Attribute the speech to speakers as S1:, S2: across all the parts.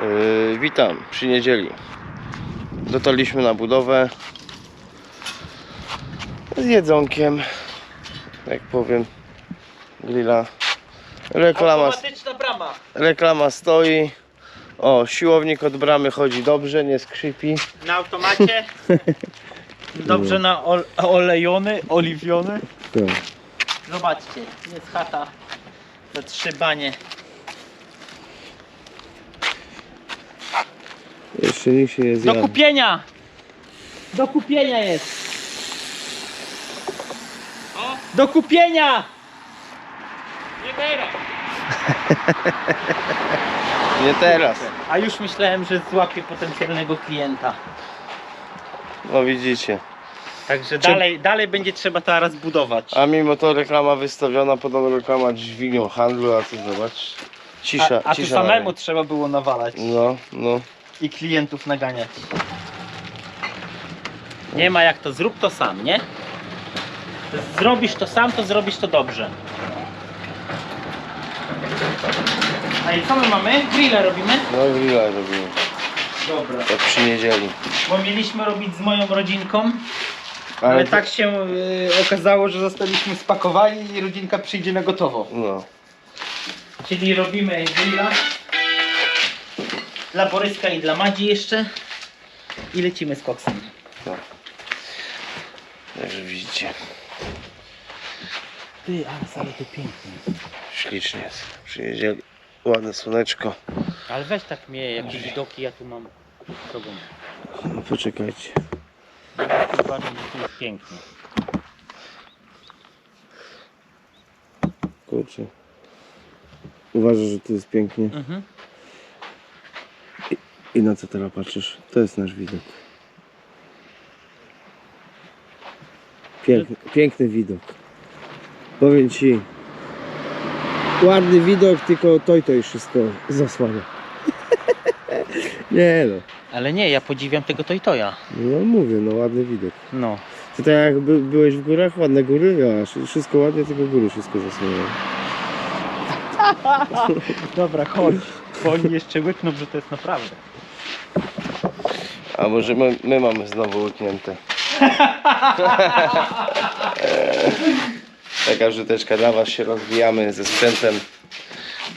S1: Yy, witam przy niedzieli. Dotarliśmy na budowę z jedzonkiem, jak powiem, grilla. Reklama,
S2: brama.
S1: reklama stoi. O, siłownik od bramy chodzi dobrze, nie skrzypi.
S2: Na automacie. Dobrze na ol olejony, oliwiony. Zobaczcie, jest chata za trzy banie.
S1: Się nie
S2: Do kupienia! Do kupienia jest! Do kupienia! Nie teraz!
S1: Nie teraz.
S2: A już myślałem, że złapię potencjalnego klienta.
S1: No widzicie.
S2: Także dalej, dalej będzie trzeba teraz budować.
S1: A mimo to reklama wystawiona, podobno reklama dźwignią handlu, a tu zobacz. Cisza,
S2: a, a tu
S1: cisza.
S2: samemu trzeba było nawalać
S1: No, no.
S2: I klientów naganiać. Nie ma jak to, zrób to sam, nie? Zrobisz to sam, to zrobisz to dobrze. A i co my mamy? Grilla robimy?
S1: No grilla robimy.
S2: Dobra.
S1: Jak przy niedzieli.
S2: Bo mieliśmy robić z moją rodzinką, ale,
S1: Ale,
S2: tak się y, okazało, że zostaliśmy spakowani i rodzinka przyjdzie na gotowo.
S1: No.
S2: Czyli robimy grilla dla Boryska i dla Madzi jeszcze i lecimy z koksem.
S1: Także widzicie.
S2: Ty, ale to pięknie.
S1: Ślicznie jest. Przy niedzieli. Ładne słoneczko.
S2: Ale weź tak mnie, jakie widoki ja tu mam tobą.
S1: No, poczekajcie.
S2: Tu jest pięknie.
S1: Kurczę. Uważasz, że to jest pięknie?
S2: Mhm.
S1: I na co teraz patrzysz? To jest nasz widok. Piękny, piękny widok. Powiem ci. Ładny widok, tylko to i to już wszystko zasłania. Nie no.
S2: Ale nie, ja podziwiam tego to i to ja.
S1: No mówię, no ładny widok.
S2: No.
S1: To tak jak by, byłeś w górach, ładne góry, a wszystko ładnie, tylko góry wszystko zasłaniają.
S2: Dobra, chodź. Bo oni jeszcze łykną, że to jest naprawdę.
S1: A może my, my mamy znowu łyknięte. Taka rzuteczka dla was się rozwijamy ze sprzętem,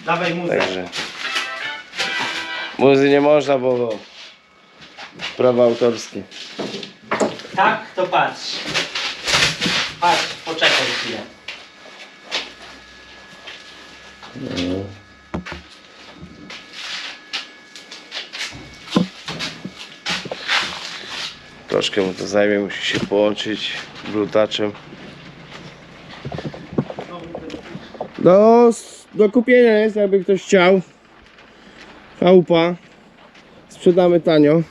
S2: Dawaj muzę.
S1: także muzy nie można, bo prawa autorskie.
S2: Tak, to patrz. Patrz, poczekaj chwilę.
S1: Troszkę mu to zajmie, musi się połączyć glutaczem. Do, do kupienia jest, jakby ktoś chciał. Chałupa. Sprzedamy tanio.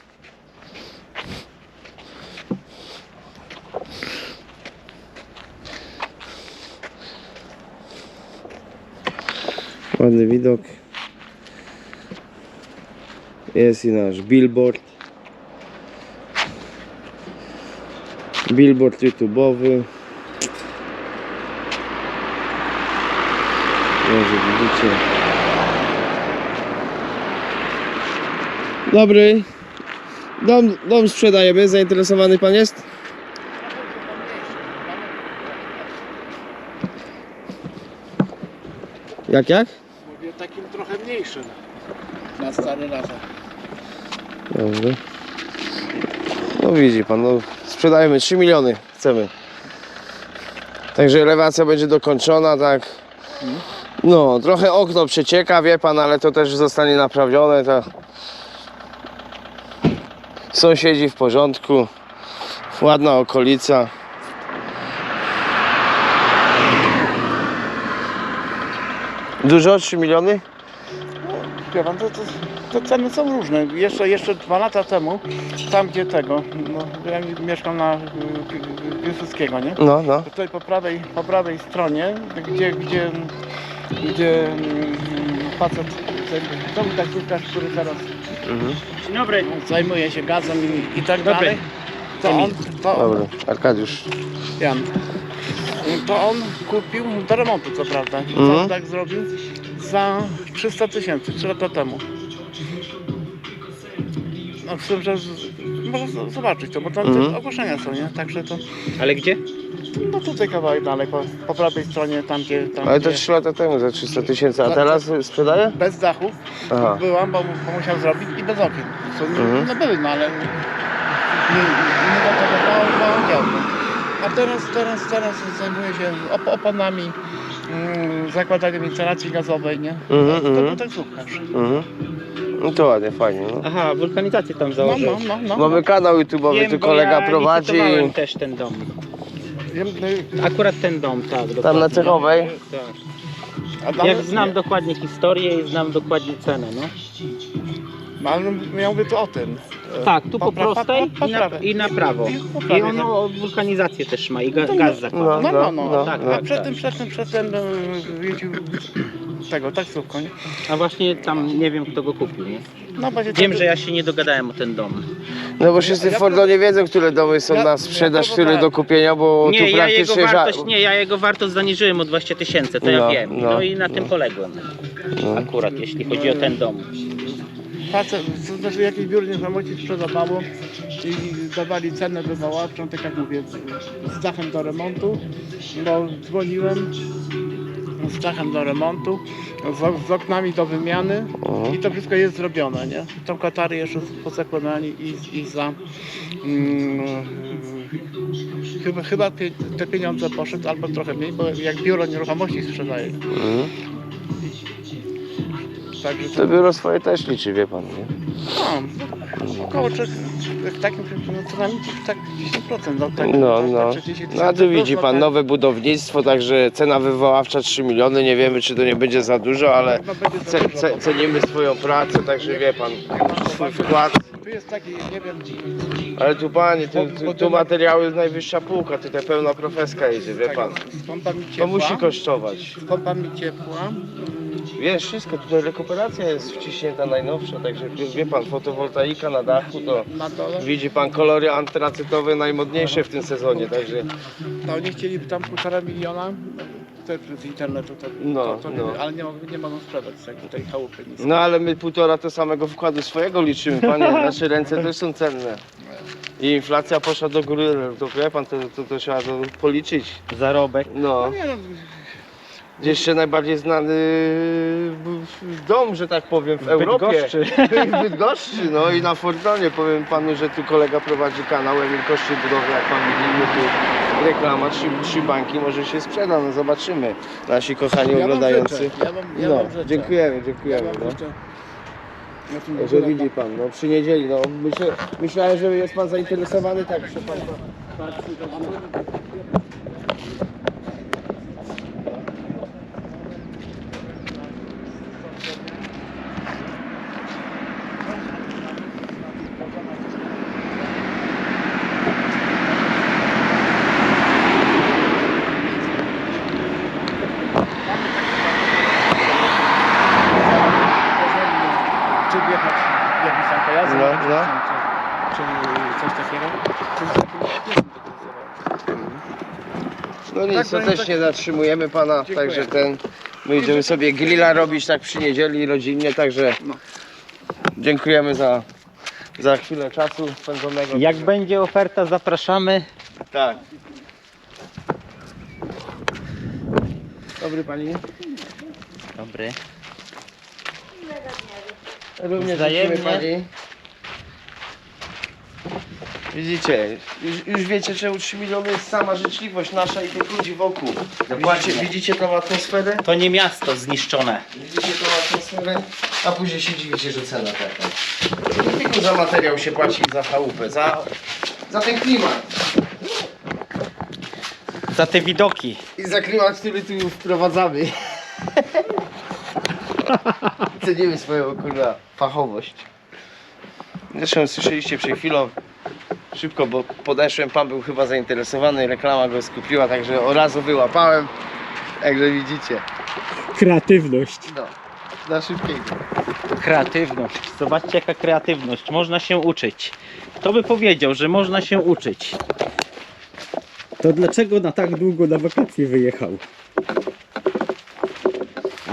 S1: Ładny widok. Jest i nasz billboard. Billboard YouTube'owy. Może widzicie. Dobry. Dom, dom sprzedajemy. Zainteresowany pan jest? Jak, jak?
S3: Mówię takim trochę mniejszym. Na stare lata.
S1: Dobrze. No widzi pan, no sprzedajemy 3 miliony, chcemy. Także elewacja będzie dokończona, tak. No, trochę okno przecieka, wie pan, ale to też zostanie naprawione. To... Sąsiedzi w porządku. Ładna okolica. Dużo? 3 miliony?
S3: Wie pan, to, to, to ceny są różne. Jeszcze, jeszcze dwa lata temu, tam gdzie tego, no, ja mieszkam na y, Pi- Piłsudskiego, nie?
S1: No, no.
S3: Tutaj po prawej, po prawej stronie, gdzie, gdzie, gdzie mm, facet, ten- to taksówkarz, który teraz
S1: Mhm.
S2: Dzień dobry.
S3: zajmuje się gazem i, i tak
S2: Dobry.
S3: dalej, to on, to on,
S1: Dobra, Arkadiusz.
S3: Jan, to on kupił do remontu co prawda,
S1: Mhm.
S3: co tak zrobił za 300 tysięcy, 3 lata temu. No, z tym, że z, można zobaczyć to, bo tam
S1: Mhm.
S3: te ogłoszenia są, nie? Także to,
S2: Ale gdzie?
S3: no tutaj kawałek dalej, po, po prawej stronie, tam gdzie, tam
S1: Ale to
S3: gdzie
S1: 3 lata temu za 300 tysięcy, a
S3: Za-
S1: teraz sprzedaje?
S3: bez dachu
S1: Aha.
S3: byłam, bo, bo musiał zrobić i bez okien. Co, no,
S1: Mhm.
S3: no były, no ale nie, nie do tego mało, mało działko. A teraz, teraz, teraz zajmuję się op oponami, mm, zakładaniem instalacji gazowej, nie?
S1: Mhm,
S3: to,
S1: mhm.
S3: to taksówkarz.
S1: Mhm. No to ładnie, fajnie. No.
S2: Aha, wulkanizację tam
S3: No,
S2: założył.
S3: no, no, no.
S1: Mamy kanał YouTube'owy, tu kolega
S2: ja
S1: prowadzi.
S2: licytowałem też ten dom.
S3: Wiem, no,
S2: Akurat ten dom, tak.
S1: Tam
S2: dokładnie.
S1: na Cechowej?
S2: Tak.
S3: a tam-
S2: Jak znam dokładnie historię i znam dokładnie cenę, no.
S3: Ale ja mówię tu o tym.
S2: Tak, tu po prostej i na, i na prawo.
S3: I
S2: ono wulkanizację też ma i ga,
S3: No,
S2: gaz
S3: no,
S2: zakłada.
S3: No, no, no.
S1: no,
S2: tak,
S1: no.
S3: A przed tym, przed tym, przed tym e, jeździł tego, taksówką, nie?
S2: A właśnie tam nie wiem kto go kupił, nie?
S3: No,
S2: Wiem,
S3: tam-
S2: że ja się nie dogadałem o ten dom.
S1: No bo wszyscy w
S3: Ja-
S1: Fordonie wiedzą, które domy są
S3: Ja-
S1: na
S3: ja
S1: sprzedaż, które
S3: próbowałem.
S1: do kupienia, bo
S2: Nie,
S1: tu
S2: ja jego
S1: praktycznie
S2: wartość,
S1: ża-
S2: nie, ja jego wartość zaniżyłem o 20 tysięcy, to ja
S1: No,
S2: wiem.
S1: no,
S2: No, i na tym poległem.
S1: No.
S2: Akurat jeśli chodzi o ten dom.
S3: Facet, to znaczy jakiś biuro nieruchomości sprzedawało i dawali cenę wywoławczą, tak jak mówię, z dachem do remontu, bo dzwoniłem z dachem do remontu, z, z oknami do wymiany i to wszystko jest zrobione, nie? Tą Katary jeszcze pozakonali i, i za mm, chyba, chyba te pieniądze poszedł albo trochę mniej, bo jak biuro nieruchomości sprzedaje.
S1: Mhm.
S3: Także
S1: To biuro swoje też liczy, wie pan, nie?
S3: No, około w takim no, co najmniej tak 10% do tego.
S1: No,
S3: tak,
S1: no.
S3: tak, 30
S1: No a tu widzi pan
S3: no,
S1: nowe budownictwo, także cena wywoławcza 3 miliony, nie wiemy czy to nie będzie za dużo, ale
S3: Chyba będzie za
S1: ce,
S3: dużo,
S1: ce,
S3: bo-
S1: cenimy swoją pracę, także wie pan, swój wkład.
S3: Tu jest taki, nie wiem,
S1: Ale tu panie, tu, tu, tu
S3: to-
S1: materiały najwyższa półka, tutaj pełna profeska jedzie, wie pan.
S3: z pompami
S1: To musi kosztować.
S3: Z pompami ciepła.
S1: Wiesz, wszystko, tutaj rekuperacja jest wciśnięta najnowsza, także wie, pan, fotowoltaika na dachu, to widzi pan kolory antracytowe najmodniejsze w tym sezonie, także
S3: To oni chcieli tam półtora miliona. Z internetu to,
S1: No,
S3: to, to
S1: no.
S3: ale nie, mogą- nie mogą sprzedać tego, tej chałupy nic.
S1: No ale my półtora to samego wkładu swojego liczymy, panie, nasze ręce też są cenne. I inflacja poszła do góry, to wie pan, to, to, to trzeba to policzyć.
S2: Zarobek.
S1: No,
S3: No nie no,
S1: jeszcze najbardziej znany w- w dom, że tak powiem, w Europie.
S2: Bydgoszczy.
S1: w Bydgoszczy, no i na Fordonie. Powiem panu, że tu kolega prowadzi kanał Emil Koszczy Budowy, jak pan widzi, YouTube, reklama, trzy, trzy banki, może się sprzeda, no zobaczymy. Nasi kochani
S3: ja
S1: oglądający.
S3: Ja wam, ja
S1: No,
S3: życzę.
S1: dziękujemy,
S3: Ja
S1: dziękujemy.
S3: wam
S1: No. Także
S3: górę
S1: widzi pan, no przy niedzieli, no myślę, myślałem, że jest pan zainteresowany, tak pana.
S3: Czy jakimś tam pojazdem,
S1: No, no.
S3: czy, czy coś takiego. Czy z piesem to
S1: No nic,
S3: Tak,
S1: to
S3: powiem
S1: też
S3: tak-
S1: nie zatrzymujemy pana,
S3: Dziękuję.
S1: także ten, my idziemy sobie grilla robić tak przy niedzieli rodzinnie, także
S3: No.
S1: dziękujemy za, za chwilę czasu spędzonego.
S2: Jak będzie oferta, zapraszamy.
S1: Tak. Dobry pani.
S2: Dobry.
S1: Również
S2: Wzajemnie.
S1: dziękujemy pani. Widzicie, już, już wiecie czemu 3 miliony jest sama życzliwość nasza i tych ludzi wokół. Widzicie, widzicie tą atmosferę?
S2: To nie miasto zniszczone.
S1: Widzicie tą atmosferę? A później się dziwicie, że cena taka. Nie tylko za materiał się płaci i za chałupę, za, za ten klimat.
S2: Za te widoki.
S1: I za klimat, który tu wprowadzamy. Cenimy swoją kurwa fachowość. Zresztą słyszeliście przed chwilą szybko, bo podeszłem, pan był chyba zainteresowany, reklama go skupiła, także od razu wyłapałem. Także widzicie.
S2: Kreatywność.
S1: No, na szybkiego.
S2: Kreatywność. Zobaczcie jaka kreatywność. Można się uczyć. Kto by powiedział, że można się uczyć?
S4: To dlaczego na tak długo na wakacje wyjechał?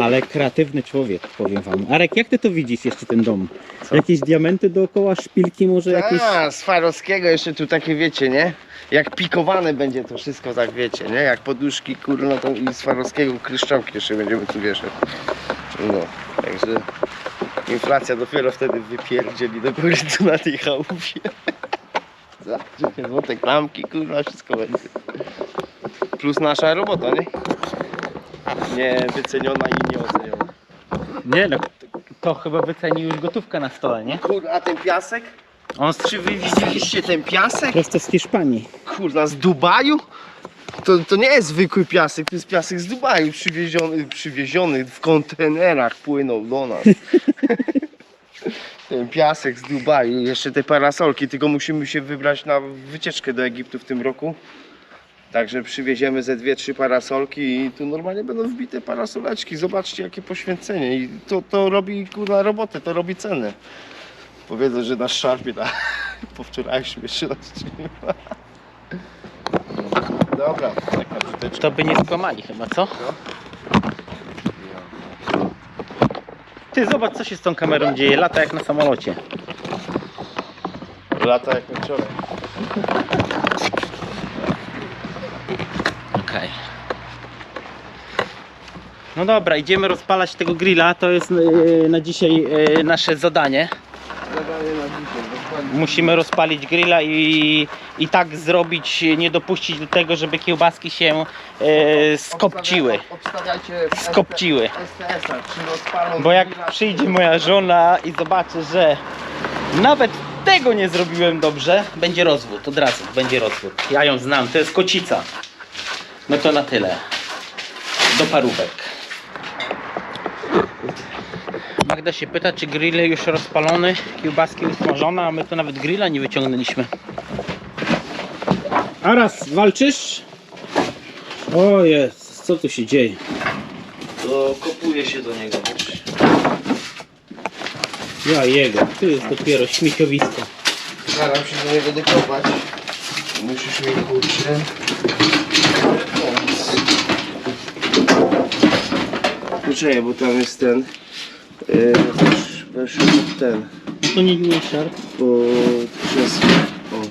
S2: Ale kreatywny człowiek, powiem wam. Arek, jak ty to widzisz jeszcze ten dom? Jakieś diamenty dookoła, szpilki może jakieś...
S1: A, z Farowskiego jeszcze tu takie wiecie, nie? Jak pikowane będzie to wszystko, tak wiecie, nie? Jak poduszki, kurno, to i z Farowskiego kryszczałki jeszcze będziemy tu wieszać. No, także inflacja dopiero wtedy wypierdzieli do góry tu na tej chałupie. Zobaczcie, złote klamki, kurwa, wszystko będzie. Plus nasza robota, nie? Nie wyceniona i nieoceniona.
S2: Nie no, to chyba wyceni już gotówkę na stole, nie?
S1: Kurwa, a ten piasek?
S2: On z,
S1: Czy wy widzieliście ten piasek?
S2: prosto z Hiszpanii.
S1: Kurwa, z Dubaju? To, to nie jest zwykły piasek, to jest piasek z Dubaju przywieziony, przywieziony w kontenerach płynął do nas. Ten piasek z Dubaju, jeszcze te parasolki, tylko musimy się wybrać na wycieczkę do Egiptu w tym roku. Także przywieziemy ze dwie, trzy parasolki i tu normalnie będą wbite parasoleczki. Zobaczcie jakie poświęcenie i to, to robi kurwa robotę, to robi cenę. Powiedzą, że nasz szarpie na, po wczorajszym jeszcze trzyma. Dobra, taka brzydeczka.
S2: To by nie skłamali chyba, co? Ty zobacz co się z tą kamerą dzieje, lata jak na samolocie.
S1: Lata jak na wczoraj.
S2: Okej. No dobra, idziemy rozpalać tego grilla, to jest e, na dzisiaj e, nasze zadanie.
S1: Zadanie na dzisiaj, dokładnie.
S2: Musimy rozpalić grilla i, i tak zrobić, nie dopuścić do tego, żeby kiełbaski się e, skopciły.
S1: Obstawiajcie
S2: Skopciły.
S1: STS-ach, czy rozpalą
S2: Bo jak
S1: grilla,
S2: przyjdzie moja żona i zobaczy, że nawet tego nie zrobiłem dobrze, będzie rozwód, od razu będzie rozwód. Ja ją znam, to jest kocica. No to na tyle. Do parówek. Magda się pyta, czy grill już rozpalony, kiełbaski usmażone, a my to nawet grilla nie wyciągnęliśmy. A raz walczysz? O jest, co tu się dzieje?
S1: To kopuje się do niego.
S2: Ja jego, tu jest dopiero śmieciowisko.
S1: Staram się do niego dokopać. Musisz mi kurczę. Poczekaj, bo tam jest ten. Yy, też weszł ten.
S2: No to nie, nie szarp.
S1: Po przez. O.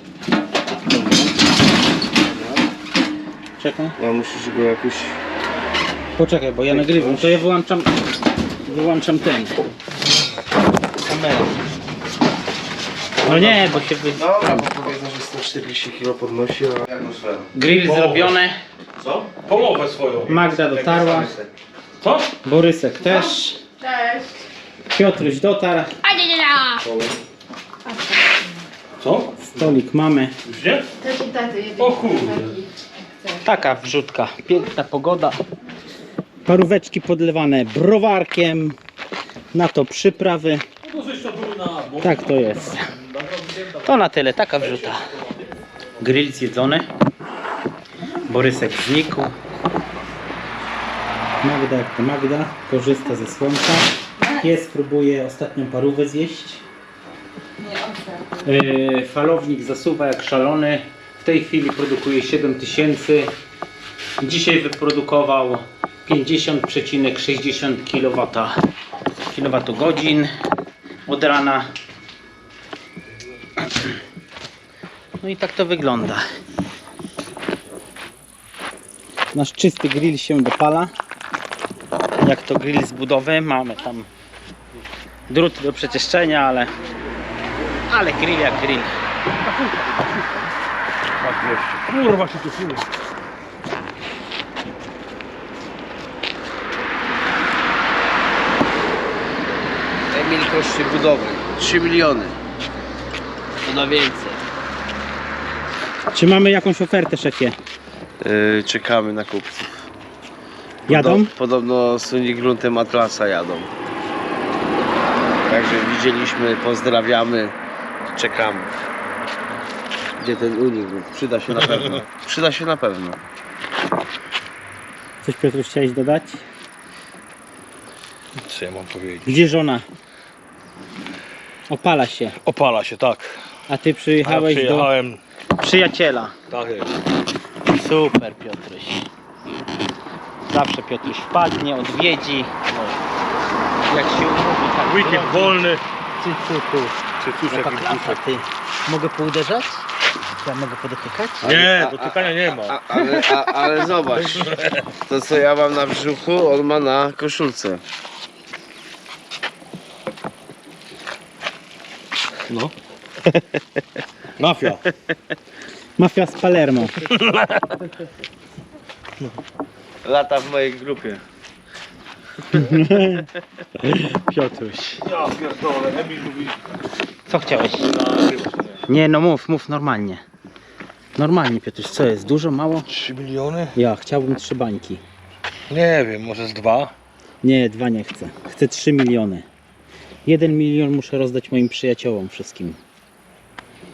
S1: Dobra.
S2: Czekaj.
S1: Ja musisz go jakoś.
S2: Poczekaj, bo ja nagrywam. To ja wyłączam. Wyłączam ten. Kamerę. No nie, bo się wy...
S1: Dobra, bo powiedzą, że 140 kg podnosi, a.
S2: Grill zrobiony.
S4: Co? Połowę swoją.
S2: Magda dotarła.
S4: Co?
S2: Borysek też.
S5: Cześć.
S2: Piotruś dotarł.
S5: A nie, nie, nie.
S4: Co?
S2: Stolik mamy.
S4: Już nie?
S5: Też i taty jedzie.
S4: O kurde.
S2: Taka wrzutka. Piękna pogoda. Paróweczki podlewane browarkiem. Na to przyprawy.
S4: No.
S2: Tak to jest. To na tyle, taka wrzuta. Grill zjedzony. Borysek znikł. Magda jak to Magda, korzysta ze słońca. Pies próbuje ostatnią parówę zjeść. Yy, falownik zasuwa jak szalony. W tej chwili produkuje 7000. Dzisiaj wyprodukował 50,60 kW kWh od rana. No i tak to wygląda. Nasz czysty grill się dopala. Jak to grill z budowy, mamy tam drut do przeczyszczenia, ale ale grill jak grill.
S4: Kurwa się tu chwilę.
S1: Emil koszty budowy 3 miliony. To na więcej.
S2: Czy mamy jakąś ofertę, szefie?
S1: Yy, czekamy na kupców.
S2: Jadą?
S1: Podobno, podobno z Unigruntem Atlasa jadą. Także widzieliśmy, pozdrawiamy, czekamy. Gdzie ten Unigrunt? Przyda się na pewno. Przyda się na pewno.
S2: Coś Piotr chciałeś dodać?
S4: Co ja mam powiedzieć?
S2: Gdzie żona? Opala się.
S4: Opala się, tak.
S2: A ty
S4: A ja
S2: przyjechałeś
S4: przyjechałem,
S2: do przyjaciela.
S4: tak jest.
S2: Super Piotruś. Zawsze Piotruś wpadnie, odwiedzi. Jak się umówi, tak
S4: Weekend wolny.
S2: Cycuku.
S4: Cycuszek
S2: Jaka
S4: i
S2: klasa,
S4: brzuszek.
S2: ty. Mogę pouderzać? Ja mogę podotykać?
S4: Nie, dotykania nie ma.
S1: A, ale, a, ale zobacz, to co ja mam na brzuchu, on ma na koszulce.
S4: No. Mafia.
S2: Mafia z Palermo.
S1: Lata w mojej grupie.
S2: Piotruś.
S4: Ja pierdolę, Emil mówi.
S2: Co chciałeś? Nie, no mów, mów normalnie. Normalnie, Piotruś, co jest? Dużo, mało?
S4: 3 miliony?
S2: Ja chciałbym trzy bańki.
S4: Nie wiem, może z dwa.
S2: Nie, dwa nie chcę. Chcę trzy miliony. Jeden milion muszę rozdać moim przyjaciołom wszystkim.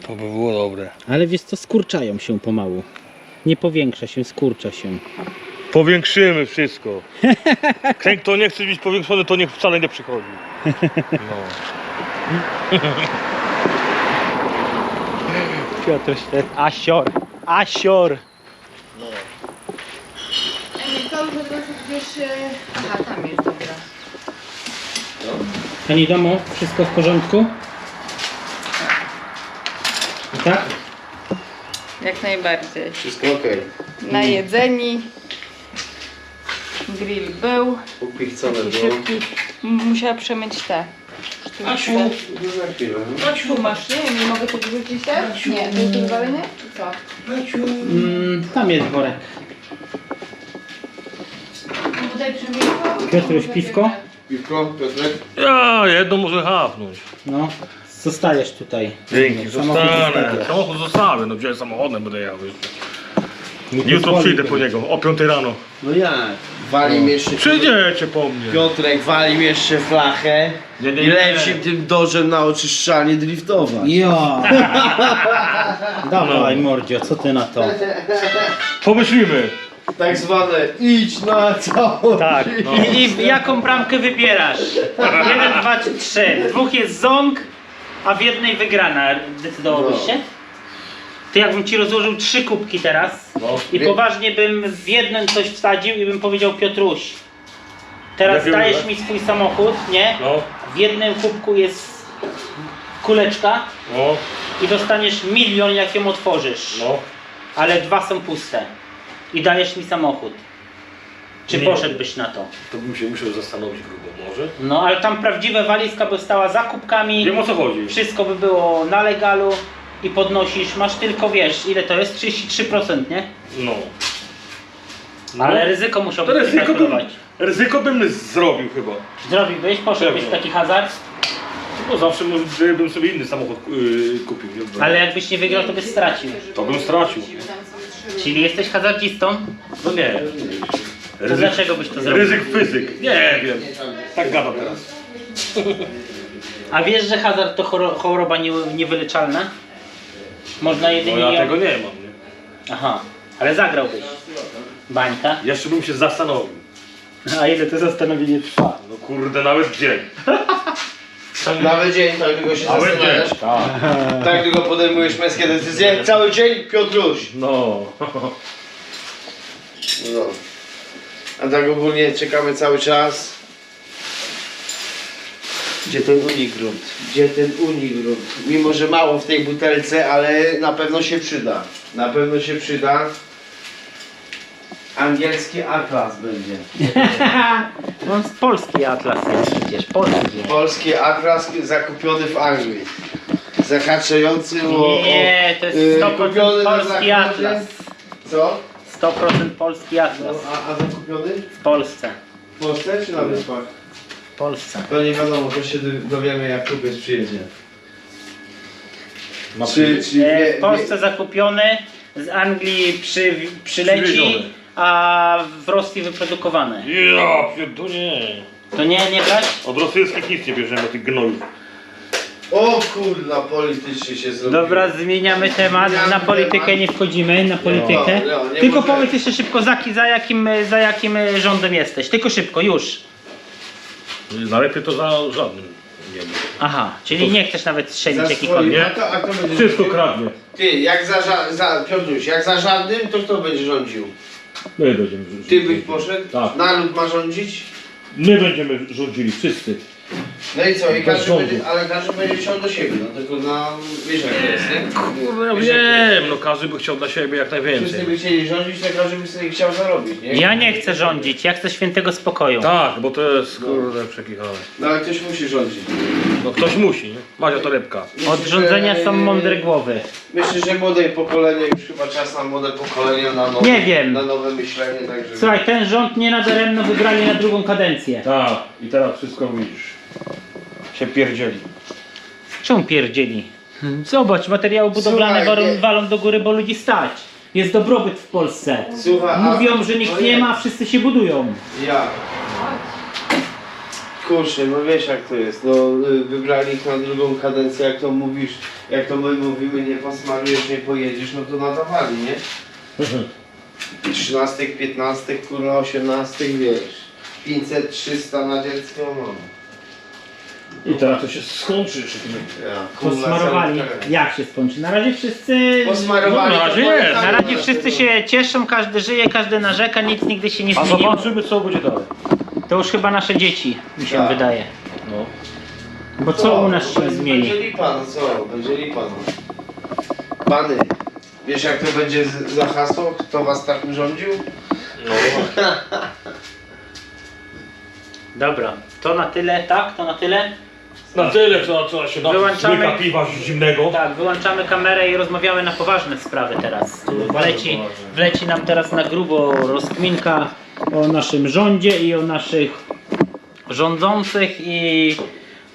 S4: To by było dobre.
S2: Ale wiesz co, skurczają się pomału. Nie powiększa się, skurcza się.
S4: Powiększymy wszystko. Ten, kto nie chce być powiększony, to niech wcale nie przychodzi. No.
S2: Piotruś, jest asior. Asior.
S5: Emil, to już od razu gdzieś... e, Aha, tam jest, dobra.
S2: Pani domu, wszystko w porządku? Tak?
S5: Jak najbardziej.
S1: Wszystko okej.
S5: Najedzeni. Grill był.
S1: Upichcone
S5: Taki
S1: było.
S5: szybki. M- Musiała przemyć te.
S2: Asiu.
S1: Za chwilę.
S5: Tu masz, nie? Nie mogę podrzucić te? Nie, to jest do zwalenia? Czy co?
S2: Mm, tam jest worek.
S5: Tutaj przemieszczał?
S2: Piotruś, piwko?
S1: Piwko, Piotrek?
S4: Ja jedno może hapnąć.
S2: No, zostajesz tutaj.
S4: Dzięki,
S2: Samochód
S4: zostanę.
S2: zostawiasz.
S4: Samochód zostawię, no wziąłem samochodem, będę jechał jeszcze. Jutro przyjdę po niego, o 5 rano.
S1: No jak? Wali mi jeszcze...
S4: Przyjdziecie po mnie.
S1: Piotrek wali mi jeszcze flachę
S4: Nie, nie,
S1: i
S4: nie.
S1: lepszym tym dożem na oczyszczalnie driftować.
S2: Ja. Dawaj, mordzio, co ty na to?
S4: Pomyślimy.
S1: Tak zwane idź na całą
S2: Tak. I, I jaką bramkę wybierasz? Jeden, dwa czy trzy. Dwóch jest ząg, a w jednej wygrana. Decydowałbyś się? Ty jakbym ci rozłożył trzy kubki teraz
S4: No.
S2: i poważnie bym w jednym coś wsadził i bym powiedział Piotruś, teraz dajesz mi swój samochód, nie?
S4: No,
S2: W jednym kubku jest kuleczka
S4: no,
S2: i dostaniesz milion jak ją otworzysz.
S4: no.
S2: ale dwa są puste i dajesz mi samochód. Czy
S4: Nie.
S2: poszedłbyś na to?
S4: To bym się musiał zastanowić grubo, może?
S2: No ale tam prawdziwa walizka by stała za kubkami,
S4: Wiem o co chodzi.
S2: wszystko by było na legalu i podnosisz, masz tylko wiesz, ile to jest? 33%, nie?
S4: No.
S2: Ale ryzyko
S4: To
S2: musiałbyś
S4: ryzyko bym,
S2: kalkulować.
S4: ryzyko bym zrobił chyba.
S2: Zrobiłbyś, poszedłbyś w
S4: Pewnie.
S2: taki hazard,
S4: Bo zawsze może bym sobie inny samochód yy, kupił. Nie?
S2: ale jakbyś nie wygrał, to byś stracił.
S4: To bym stracił.
S2: Czyli jesteś hazardzistą?
S4: No nie.
S2: To dlaczego byś to zrobił?
S4: Ryzyk fizyk. Nie wiem. Tak gadam teraz.
S2: A wiesz, że hazard to choro- choroba nie, niewyleczalna? Można
S4: No
S2: jedynie
S4: ja
S2: ją...
S4: tego nie mam. Nie?
S2: Aha, ale zagrałbyś. Bańka.
S4: Jeszcze bym się zastanowił.
S2: A ile to zastanowienie trwa?
S4: No kurde, nawet dzień.
S1: Nawet dzień tak długo się
S4: Nawet
S1: zastanawiasz.
S4: dzień. Tak.
S1: Tak długo podejmujesz męskie decyzje. Cały dzień Piotruś.
S4: No.
S1: No. A tak ogólnie czekamy cały czas. Gdzie ten unigrunt? Gdzie ten unigrunt? Mimo, że mało w tej butelce, ale na pewno się przyda. Na pewno się przyda. Angielski atlas będzie.
S2: No z polski atlas jest przecież, polski.
S1: Polski atlas zakupiony w Anglii. Zahaczający o...
S2: Nie, to jest
S1: y,
S2: 100%
S1: kupiony na
S2: polski
S1: zachodzie.
S2: atlas.
S1: Co?
S2: 100% polski atlas.
S1: No, a, a zakupiony?
S2: W Polsce.
S1: W Polsce czy na Wyspach?
S2: Polsce.
S1: To nie wiadomo, to się dowiemy jak kupiec przyjedzie.
S4: Ma
S1: Czy, czy
S2: E, W Polsce zakupiony, z Anglii przy, przyleci,
S4: Przywieziony.
S2: a w Rosji wyprodukowany.
S4: Ja pierdolę.
S2: To nie, nie brać?
S4: Od rosyjskich nic nie bierzemy, tych gnojów.
S1: O kurna, politycznie się zrobiło.
S2: Dobra, zmieniamy temat. Na politykę nie wchodzimy, na politykę.
S1: No, no, nie
S2: Tylko
S1: możemy.
S2: powiedz jeszcze szybko, za, za, jakim, za jakim rządem jesteś. Tylko szybko, już.
S4: Najlepiej to za żadnym. Nie.
S2: Aha, czyli nie chcesz nawet strzelić jakikolwiek.
S1: a to, a kto będzie
S4: Wszystko
S1: rządził?
S4: kradnie.
S1: Ty, jak za, ża- za Piotruś, jak za żadnym, to kto będzie rządził?
S4: My będziemy rządzili.
S1: Ty byś poszedł?
S4: Tak.
S1: Naród ma rządzić?
S4: My będziemy rządzili, wszyscy.
S1: No i co? I każdy
S4: rządu.
S1: będzie, ale każdy będzie chciał do siebie, no tylko na... Wiesz jak to jest, nie?
S4: Kurde, ja wiem, no każdy by chciał dla siebie jak
S1: Wszyscy
S4: najwięcej.
S1: by chcieli rządzić, to każdy by sobie chciał zarobić, nie?
S2: Ja nie chcę rządzić, ja chcę świętego spokoju.
S4: Tak, bo to jest kurde przekichane.
S1: No ale ktoś musi rządzić.
S4: No ktoś musi, nie? Madzia Torebka.
S2: Od
S1: Myślę,
S2: rządzenia
S1: że-
S2: są mądre głowy.
S1: Myślę, że młode pokolenie, już chyba czas na młode pokolenie, na nowe,
S2: Nie wiem.
S1: na nowe myślenie, także...
S2: Słuchaj, ten rząd nie nadaremno wybrali na drugą kadencję.
S4: Tak, i teraz wszystko widzisz. Się pierdzieli.
S2: Czemu pierdzieli? Zobacz, materiały budowlane
S1: Słuchaj,
S2: walą,
S1: nie-
S2: walą do góry, bo ludzi stać. Jest dobrobyt w Polsce.
S1: Słuchaj, a-
S2: Mówią, że nikt
S1: no
S2: nie
S1: nie.
S2: ma, a wszyscy się budują.
S1: Ja. Kurczę, no wiesz jak to jest, no y, wybrali ich na drugą kadencję, jak to mówisz, jak to my mówimy, nie posmarujesz, nie pojedziesz, no to nadawali, nie? 13, 15, kurwa, 18, wiesz, 500, 300 na dziecko, no.
S4: I teraz to się skończy jeszcze tym.
S1: Ja, kurwa,
S2: Posmarowali. Jak się skończy? Na razie wszyscy...
S1: Posmarowali.
S4: No, na
S1: to
S4: razie jest.
S1: tak,
S2: Na razie wszyscy się cieszą, każdy żyje, każdy narzeka, nic nigdy się nie
S4: A
S2: zmieniło.
S4: zobaczymy co będzie dalej.
S2: To już chyba nasze dzieci, mi się
S1: Tak.
S2: wydaje.
S4: No.
S2: Bo co u nas się
S1: będzie,
S2: zmieni?
S1: Będzie lipa, no co, będzie lipa, no. Pany, wiesz jak to będzie z, za hasło, kto was tak urządził?
S4: no.
S2: Dobra, to na tyle, tak? To na tyle?
S4: Na tyle, co trzeba się napić
S2: Wyłączamy-
S4: łyka piwa zimnego.
S2: Tak, wyłączamy kamerę i rozmawiamy na poważne sprawy teraz. Wleci, wleci nam teraz na grubo rozkminka o naszym rządzie i o naszych rządzących i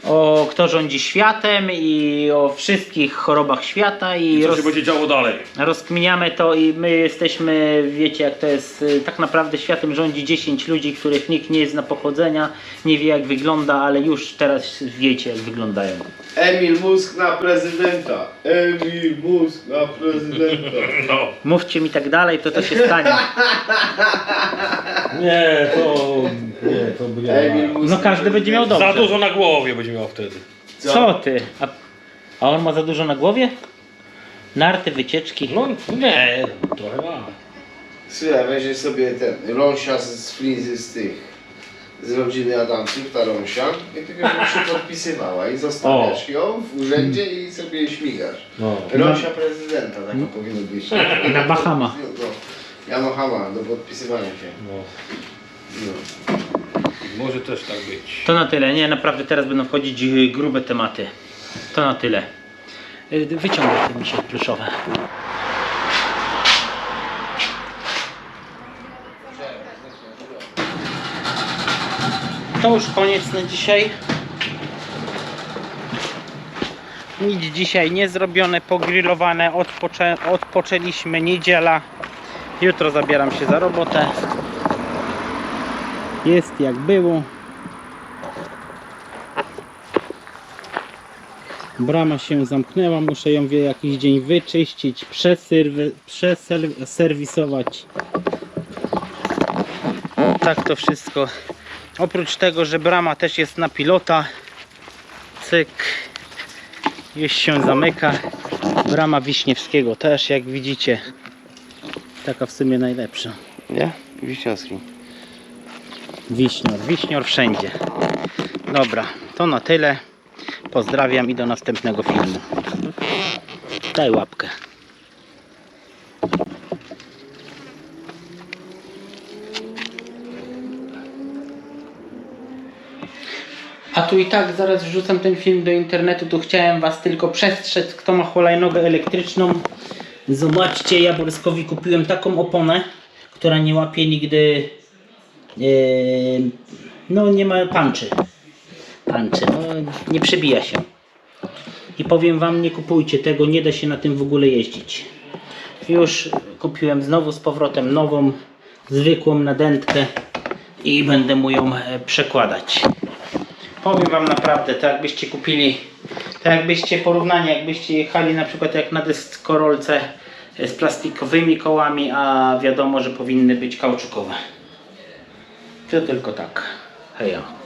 S2: o kto rządzi światem i o wszystkich chorobach świata i
S4: I co
S2: roz,
S4: się będzie działo dalej.
S2: rozkminiamy to i my jesteśmy, wiecie jak to jest, y, tak naprawdę światem rządzi 10 ludzi, których nikt nie zna pochodzenia, nie wie jak wygląda, ale już teraz wiecie jak wyglądają.
S1: Emil Musk na prezydenta. Emil Musk na prezydenta.
S4: No.
S2: Mówcie mi tak dalej, to to się stanie.
S4: Nie, to... Nie, to będzie...
S1: Emil Musk
S2: No każdy będzie miał
S1: prezydenta.
S4: Za
S2: dobrze.
S4: dużo na głowie będzie miał wtedy.
S2: Co ty? A, a on ma za dużo na głowie? Narty, wycieczki.
S4: No nie, trochę ma.
S1: Słuchaj, weźmiesz sobie ten Rąsia z, z Flizy z tych z rodziny Adamców, ta Rąsia i tylko żeby się podpisywała i zostawiasz ją w urzędzie i sobie śmigasz.
S4: No.
S1: Rąsia prezydenta, taka powinno być.
S2: Na Bahama.
S1: No, Yamaha do podpisywania się.
S4: no.
S1: No.
S4: Może też tak być.
S2: To na tyle. Nie, naprawdę teraz będą wchodzić y, grube tematy. To na tyle. Y, Wyciągaj te misie pluszowe. To już koniec na dzisiaj. Nic dzisiaj nie zrobione, pogrillowane, odpoczę, odpoczęliśmy, niedziela. Jutro zabieram się za robotę. Jest jak było. Brama się zamknęła, muszę ją wie jakiś dzień wyczyścić, przeserwi- przeserwisować. Tak to wszystko. Oprócz tego, że brama też jest na pilota. Cyk. Już się zamyka. Brama Wiśniewskiego też, jak widzicie. Taka w sumie najlepsza.
S1: Nie? Wiśniowski.
S2: Wiśnior, wiśnior wszędzie. Dobra, to na tyle. Pozdrawiam i do następnego filmu. Daj łapkę. A tu i tak zaraz wrzucam ten film do internetu, tu chciałem was tylko przestrzec, kto ma hulajnogę elektryczną. Zobaczcie, Jaworskowi kupiłem taką oponę, która nie łapie nigdy no nie ma panczy. Panczy, no nie przebija się. I powiem wam, nie kupujcie tego, nie da się na tym w ogóle jeździć. Już kupiłem znowu z powrotem nową, zwykłą nadętkę i będę mu ją e, przekładać. Powiem wam naprawdę, tak jakbyście kupili, tak jakbyście porównanie, jakbyście jechali na przykład jak na deskorolce z plastikowymi kołami, a wiadomo, że powinny być kauczukowe. To tylko tak. Heja.